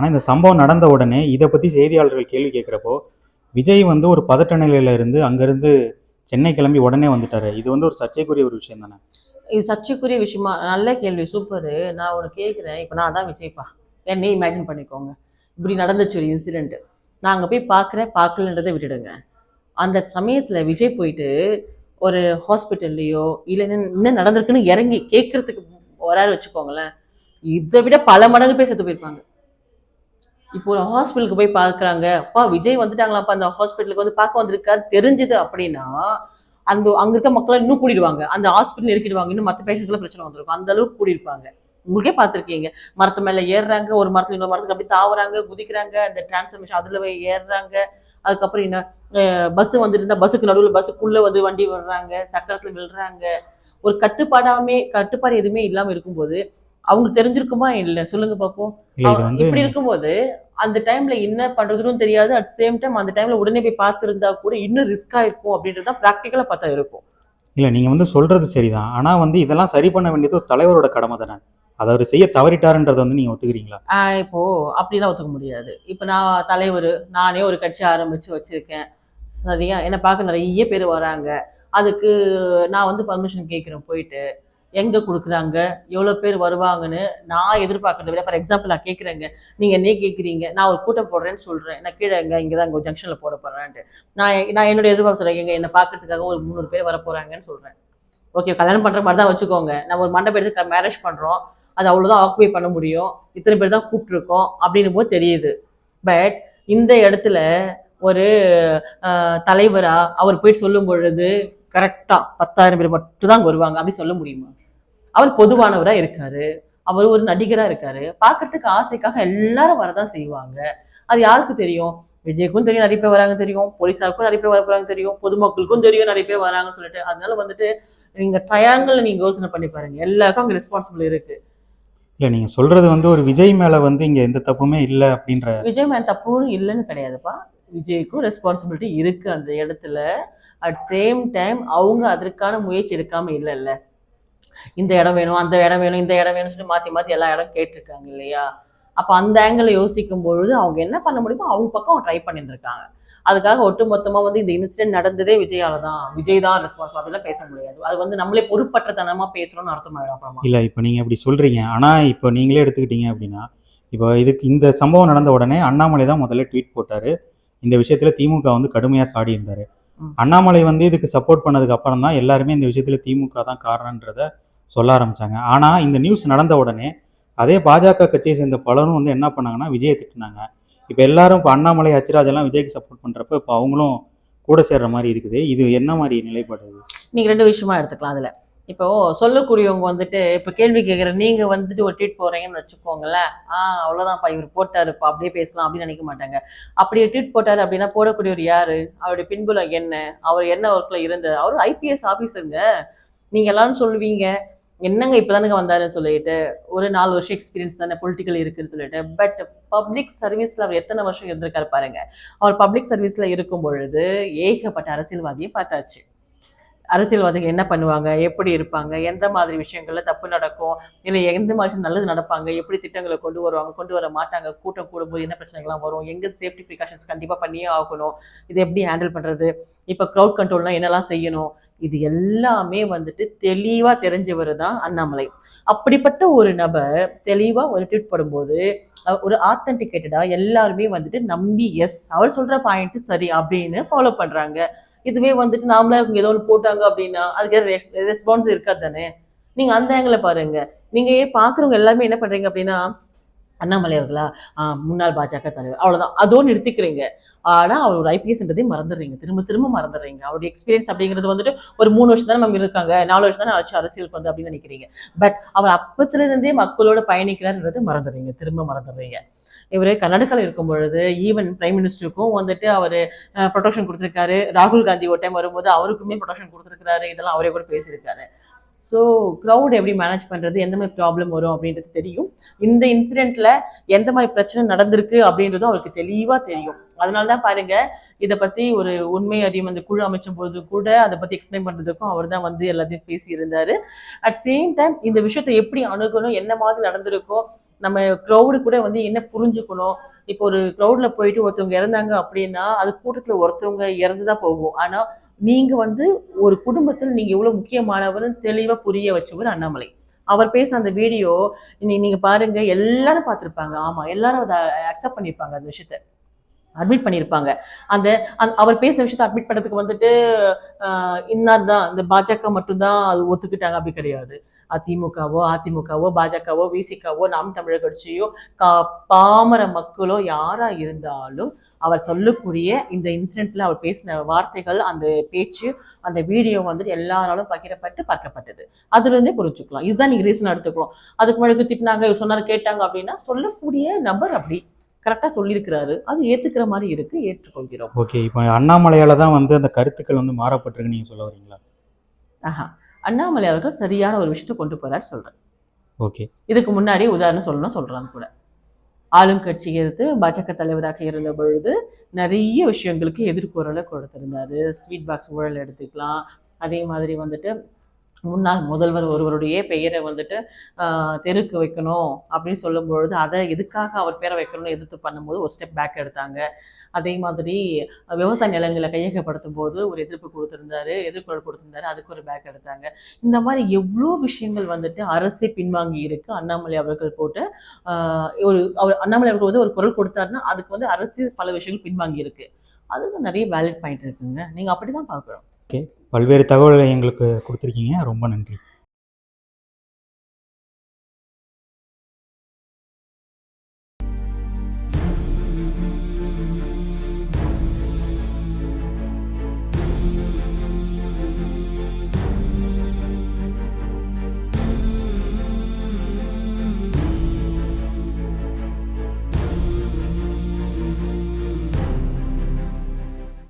ஆனால் இந்த சம்பவம் நடந்த உடனே இதை பற்றி செய்தியாளர்கள் கேள்வி கேட்குறப்போ விஜய் வந்து ஒரு பதட்ட நிலையில இருந்து அங்கேருந்து சென்னை கிளம்பி உடனே வந்துட்டாரு. இது வந்து ஒரு சர்ச்சைக்குரிய ஒரு விஷயம் தானே? இது சர்ச்சைக்குரிய விஷயமா? நல்ல கேள்வி சூப்பரு நான் ஒரு கேட்குறேன். இப்போ நான் தான் விஜய்ப்பா? என்னை இமேஜின் பண்ணிக்கோங்க. இப்படி நடந்துச்சு ஒரு இன்சிடெண்ட் நான் அங்கே போய் பார்க்குறேன் பார்க்கலன்றதை விட்டுடுங்க. அந்த சமயத்தில் விஜய் போயிட்டு ஒரு ஹாஸ்பிட்டல்லையோ இல்லை என்ன என்ன நடந்திருக்குன்னு இறங்கி கேட்கறதுக்கு வராரு வச்சுக்கோங்களேன். இதை விட பல மடங்கு பேர் செத்து போயிருப்பாங்க. இப்போ ஒரு ஹாஸ்பிட்டலுக்கு போய் பார்க்குறாங்க. அப்பா விஜய் வந்துட்டாங்களாப்பா அந்த ஹாஸ்பிட்டலுக்கு வந்து பார்க்க வந்திருக்காரு. தெரிஞ்சுது அப்படின்னா அந்த அங்க இருக்க மக்களை இன்னும் கூட்டிடுவாங்க அந்த ஹாஸ்பிட்டல் இருக்கிடுவாங்க. இன்னும் மற்ற பேஷண்ட்களை பிரச்சனை வந்திருக்கும். அந்த அளவுக்கு கூடியிருப்பாங்க. உங்களுக்கே பார்த்துருக்கீங்க. மரத்து மேலே ஏறுறாங்க ஒரு மரத்துல இன்னொரு மரத்துக்கு அப்படி தாவுறாங்க குதிக்கிறாங்க அந்த டிரான்ஸ்ஃபர்மேஷன் அதுல போய் ஏறுறாங்க. அதுக்கப்புறம் என்ன பஸ் வந்துருந்தா பஸ்ஸுக்கு நடுவில் பஸ்ஸுக்குள்ளே வந்து வண்டி விடுறாங்க சக்கரத்தில் விழுறாங்க. ஒரு கட்டுப்பாடாமே கட்டுப்பாடு எதுவுமே இல்லாமல் இருக்கும்போது அவங்களுக்கு தெரிஞ்சிருக்குமா? இல்லை. சொல்லுங்க பார்ப்போம் இப்படி இருக்கும்போது அந்த டைம்ல என்ன பண்றதுன்னு தெரியாது. அட் சேம் டைம் அந்த டைம்ல உடனே போய் பார்த்துருந்தா கூட இன்னும் ரிஸ்கா இருக்கும் அப்படின்றது ப்ராக்டிக்கலா பார்த்தா இருக்கும். இல்லை நீங்கள் வந்து சொல்கிறது சரிதான். ஆனால் வந்து இதெல்லாம் சரி பண்ண வேண்டியது ஒரு தலைவரோட கடமை தானே. அதை அவர் செய்ய தவறிட்டாருன்றதை வந்து நீங்கள் ஒத்துக்கிறீங்களா? இப்போ அப்படிலாம் ஒத்துக்க முடியாது. இப்போ நான் தலைவர் நானே ஒரு கட்சி ஆரம்பிச்சு வச்சிருக்கேன். சரியா? என்னை பார்க்க நிறைய பேர் வராங்க. அதுக்கு நான் வந்து பர்மிஷன் கேட்குறேன் போயிட்டு. எங்கே கொடுக்குறாங்க? எவ்வளோ பேர் வருவாங்கன்னு நான் எதிர்பார்க்கறத விட ஃபார் எக்ஸாம்பிள் நான் கேட்குறேங்க நீங்கள் என்ன கேட்குறீங்க நான் ஒரு கூட்டம் போடுறேன்னு சொல்கிறேன் நான் கீழே எங்கே இங்கே தான் இங்கே ஜங்ஷனில் போட போகிறேன்ட்டு நான் நான் என்னோட எதிர்பார்ப்பு சொல்கிறேன் எங்க என்னை பார்க்கறதுக்காக ஒரு முந்நூறு பேர் வர போகிறாங்கன்னு சொல்கிறேன் ஓகே கல்யாணம் பண்ணுற மாதிரி தான் வச்சுக்கோங்க. நம்ம ஒரு மண்டபம் எடுத்து மேரேஜ் பண்ணுறோம் அது அவ்வளோதான் ஆக்குபை பண்ண முடியும். இத்தனை பேர் தான் கூப்பிட்ருக்கோம் அப்படின்னும் போது தெரியுது. பட் இந்த இடத்துல ஒரு தலைவராக அவர் போயிட்டு சொல்லும் பொழுது கரெக்டாக பத்தாயிரம் பேர் மட்டும் தான் வருவாங்க. அப்படி சொல்ல முடியுமா? அவர் பொதுவானவரா இருக்காரு. அவர் ஒரு நடிகரா இருக்காரு. பார்க்கறதுக்கு ஆசைக்காக எல்லாரும் வரதான் செய்வாங்க. அது யாருக்கு தெரியும்? விஜய்க்கும் தெரியும் நிறைய பேர் வராங்க தெரியும். போலீஸாருக்கும் நிறைய பேர் வர போறாங்க தெரியும். பொதுமக்களுக்கும் தெரியும் நிறைய பேர் வராங்கன்னு சொல்லிட்டு. அதனால வந்துட்டு நீங்க ட்ரையாங்கிள் நீங்க யோசனை பண்ணி பாருங்க. எல்லாருக்கும் அங்க ரெஸ்பான்சிபிள் இருக்கு. இல்லை நீங்கள் சொல்கிறது வந்து ஒரு விஜய் மேலே வந்து இங்கே எந்த தப்புமே இல்லை அப்படின்ற விஜய் மேன் தப்புன்னு இல்லைன்னு கிடையாதுப்பா. விஜய்க்கும் ரெஸ்பான்சிபிலிட்டி இருக்கு அந்த இடத்துல. அட் சேம் டைம் அவங்க அதற்கான முயற்சி எடுக்காம இல்லைல்ல இந்த இடம் வேணும் அந்த இடம் வேணும் இந்த இடம் வேணும்னு சொல்லி மாற்றி மாற்றி எல்லா இடம் கேட்டிருக்காங்க இல்லையா? அப்போ அந்த ஆங்கிளை யோசிக்கும் பொழுது அவங்க என்ன பண்ண முடியுமோ அவங்க பக்கம் ட்ரை பண்ணியிருந்திருக்காங்க. அதுக்காக ஒட்டுமொத்தமாக வந்து இந்த இன்சிடென்ட் நடந்ததே விஜயால தான். விஜய் தான் ரெஸ்பான்சிபிள் அப்படிலாம் பேச முடியாது. அது வந்து நம்மளே பொறுப்பற்றத்தனமாக பேசுகிறோம்னு அர்த்தம் ஆகிடும் இல்லை இப்போ நீங்கள் இப்படி சொல்கிறீங்க ஆனால் இப்போ நீங்களே எடுத்துக்கிட்டீங்க அப்படின்னா இப்போ இதுக்கு இந்த சம்பவம் நடந்த உடனே அண்ணாமலை தான் முதல்ல ட்வீட் போட்டார். இந்த விஷயத்தில் திமுக வந்து கடுமையாக சாடி இருந்தார் அண்ணாமலை வந்து இதுக்கு சப்போர்ட் பண்ணதுக்கு அப்புறம் தான் எல்லாருமே இந்த விஷயத்தில் திமுக தான் காரணன்றத சொல்ல ஆரம்பிச்சாங்க. ஆனால் இந்த நியூஸ் நடந்த உடனே அதே பாஜக கட்சியை சேர்ந்த பலரும் வந்து என்ன பண்ணாங்கன்னா விஜயை திட்டினாங்க. இப்போ எல்லாரும் இப்போ அண்ணாமலை எல்லாம் விஜய்க்கு சப்போர்ட் பண்ணுறப்ப இப்போ அவங்களும் கூட சேர்ற மாதிரி இருக்குது. இது என்ன மாதிரி நிலைப்பாடு? நீங்க ரெண்டு விஷயமா எடுத்துக்கலாம் அதுல. இப்போ சொல்லக்கூடியவங்க வந்துட்டு இப்போ கேள்வி கேட்குற நீங்கள் வந்துட்டு ஒரு ட்வீட் போறீங்கன்னு வச்சுக்கோங்களேன். ஆ அவ்வளோதான்ப்பா இவர் போட்டாருப்பா அப்படியே பேசலாம் அப்படின்னு நினைக்க மாட்டாங்க. அப்படி ட்வீட் போட்டாரு அப்படின்னா போடக்கூடியவர் யார்? அவருடைய பின்புலம் என்ன? அவர் என்ன ஒர்க்கில் இருந்தார் அவர் ஐபிஎஸ் ஆஃபீஸருங்க நீங்கள் எல்லாரும் சொல்லுவீங்க என்னங்க இப்போ இப்பதானுங்க வந்தாருன்னு சொல்லிட்டு ஒரு நாலு வருஷம் எக்ஸ்பீரியன்ஸ் தானே பொலிட்டிக்கல் இருக்குன்னு சொல்லிட்டு. பட் பப்ளிக் சர்வீஸில் அவர் எத்தனை வருஷம் இருந்திருக்காரு பாருங்க. அவர் பப்ளிக் சர்வீஸில் இருக்கும் பொழுது ஏகப்பட்ட அரசியல்வாதியை பார்த்தாச்சு. அரசியல்வாதிகள் என்ன பண்ணுவாங்க? எப்படி இருப்பாங்க? எந்த மாதிரி விஷயங்கள்ல தப்பு நடக்கும்? இல்லை எந்த மாதிரி நல்லது நடப்பாங்க? எப்படி திட்டங்களை கொண்டு வருவாங்க? கொண்டு வர மாட்டாங்க? கூட்டம் கூடும்போது என்ன பிரச்சனைகள்லாம் வரும்? எங்க சேஃப்டி ப்ரிகாஷன்ஸ் கண்டிப்பாக பண்ணியே ஆகணும். இது எப்படி ஹேண்டில் பண்றது? இப்போ க்ரௌட் கண்ட்ரோல்னா என்னெல்லாம் செய்யணும்? இது எல்லாமே வந்துட்டு தெளிவாக தெரிஞ்சவர் தான் அண்ணாமலை. அப்படிப்பட்ட ஒரு நபர் தெளிவாக ஒரு ட்வீட் போடும்போது ஒரு ஆத்தன்டிகேட்டடாக எல்லாருமே வந்துட்டு நம்பி எஸ் அவர் சொல்கிற பாயிண்ட்டு சரி அப்படின்னு ஃபாலோ பண்ணுறாங்க இதுவே வந்துட்டு நாமளே இவங்க ஏதோ ஒன்று போட்டாங்க அப்படின்னா அதுக்கு ரெஸ்பான்ஸ் இருக்காது தானே? நீங்கள் அந்த ஆங்கில பாருங்க. நீங்கள் ஏன் எல்லாமே என்ன பண்ணுறீங்க அப்படின்னா அண்ணாமலை அவர்களா? முன்னாள் பாஜக தலைவர். அவ்வளோதான் அதோடு நிறுத்திக்கிறீங்க. ஆனால் அவர் ஐபிஎஸ்ன்றதையும் ஐபிஎஸ்ன்றதே மறந்துடுறீங்க. திரும்ப திரும்ப மறந்துடுறீங்க. அவருடைய எக்ஸ்பீரியன்ஸ் அப்படிங்கிறது வந்துட்டு ஒரு மூணு வருஷம் தானே நம்ம இருக்காங்க. நாலு வருஷம் தானே ஆச்சு அரசியலுக்கு வந்து அப்படின்னு நினைக்கிறீங்க. பட் அவர் அப்பத்திலிருந்தே மக்களோட பயணிக்கிறார்ன்றது மறந்துடுறீங்க. திரும்ப மறந்துடுறீங்க. இவர் கர்நாடகாவில் இருக்கும் பொழுது ஈவன் பிரைம் மினிஸ்டருக்கும் வந்துட்டு அவர் ப்ரொடெக்ஷன் கொடுத்துருக்காரு. ராகுல் காந்தி ஒரு டைம் வரும்போது அவருக்குமே ப்ரொடெக்ஷன் கொடுத்துருக்காரு இதெல்லாம் அவரே கூட பேசியிருக்காரு. ஸோ க்ரௌட் எப்படி மேனேஜ் பண்ணுறது எந்த மாதிரி ப்ராப்ளம் வரும் அப்படின்றது தெரியும். இந்த இன்சிடெண்ட்டில் எந்த மாதிரி பிரச்சனை நடந்திருக்கு அப்படின்றதும் அவருக்கு தெளிவாக தெரியும். அதனால தான் பாருங்க இதை பற்றி ஒரு உண்மை அறியும். அந்த குழு அமைச்சும் போது கூட அதை பற்றி எக்ஸ்பிளைன் பண்ணுறதுக்கும் அவர் தான் வந்து எல்லாத்தையும் பேசியிருந்தார். அட் சேம் டைம் இந்த விஷயத்தை எப்படி அணுகணும் என்ன மாதிரி நடந்திருக்கும் நம்ம க்ரௌடு கூட வந்து என்ன புரிஞ்சுக்கணும். இப்போ ஒரு க்ரௌடில் போயிட்டு ஒருத்தவங்க இறந்தாங்க அப்படின்னா அது கூட்டத்தில் ஒருத்தவங்க இறந்து தான் போகும். ஆனால் நீங்க வந்து ஒரு குடும்பத்தில் நீங்க எவ்வளோ முக்கியமானவர்னு தெளிவா புரிய வச்சவர் அண்ணாமலை. அவர் பேசுன அந்த வீடியோ நீங்க பாருங்க எல்லாரும் பார்த்துருப்பாங்க. ஆமா எல்லாரும் அதை அக்செப்ட் பண்ணியிருப்பாங்க அந்த விஷயத்த. அட்மிட் பண்ணியிருப்பாங்க அந்த அவர் பேசின விஷயத்த அட்மிட் பண்ணுறதுக்கு வந்துட்டு இன்னார் தான் இந்த பாஜக மட்டும்தான் அது ஒத்துக்கிட்டாங்க அப்படி கிடையாது. அதிமுகவோ அதிமுகவோ பாஜகவோ விசிகாவோ நாம் தமிழர் கட்சியோ கா பாமர மக்களோ யாரா இருந்தாலும் அவர் சொல்லக்கூடிய இந்த இன்சிடென்ட்ல அவர் பேசின வார்த்தைகள் அந்த பேச்சு அந்த வீடியோ வந்துட்டு எல்லாராலும் பகிரப்பட்டு பார்க்கப்பட்டது. அதுல இருந்தே புரிஞ்சுக்கலாம். இதுதான் நீங்க ரீசன் எடுத்துக்கலாம் அதுக்கு முன்னாடி திட்டினாங்க இவர் சொன்னாரு கேட்டாங்க அப்படின்னா சொல்லக்கூடிய நபர் அப்படி கரெக்டா சொல்லியிருக்கிறாரு. அது ஏத்துக்கிற மாதிரி இருக்கு ஏற்றுக்கொள்கிறோம். ஓகே. இப்போ அண்ணாமலையால தான் வந்து அந்த கருத்துக்கள் வந்து மாறப்பட்டிருக்குன்னு நீங்க சொல்ல வரீங்களா ஆஹா. அண்ணாமலை அவர்கள் சரியான ஒரு விஷயத்தை கொண்டு போறாரு சொல்றேன். ஓகே. இதுக்கு முன்னாடி உதாரணம் சொல்லணும் சொல்றாங்க கூட. ஆளுங்கட்சி எடுத்து பாஜக தலைவராக இருந்த பொழுது நிறைய விஷயங்களுக்கு எதிர்குரலை கொடுத்திருந்தாரு. ஸ்வீட் பாக்ஸ் ஊழல் எடுத்துக்கலாம். அதே மாதிரி வந்துட்டு முன்னாள் முதல்வர் ஒருவருடைய பெயரை வந்துட்டு தெருக்கு வைக்கணும் அப்படின்னு சொல்லும்பொழுது அதை எதுக்காக அவர் பேரை வைக்கணும்னு எதிர்த்து பண்ணும்போது ஒரு ஸ்டெப் பேக் எடுத்தாங்க. அதே மாதிரி விவசாய நிலங்களை கையகப்படுத்தும் போது ஒரு எதிர்ப்பு கொடுத்துருந்தாரு எதிர்குரல் கொடுத்துருந்தாரு அதுக்கு ஒரு பேக் எடுத்தாங்க. இந்த மாதிரி எவ்வளோ விஷயங்கள் வந்துட்டு அரசே பின்வாங்கி இருக்கு. அண்ணாமலை அவர்கள் போட்டு ஒரு அவர் அண்ணாமலை அவர்கள் வந்து ஒரு குரல் கொடுத்தாருன்னா அதுக்கு வந்து அரசு பல விஷயங்கள் பின்வாங்கி இருக்கு. அதுக்கு நிறைய வேலிட் பாயிண்ட் இருக்குங்க. தான் பார்க்குறோம் ஓகே. பல்வேறு தகவல்களை எங்களுக்கு கொடுத்துருக்கீங்க. ரொம்ப நன்றி.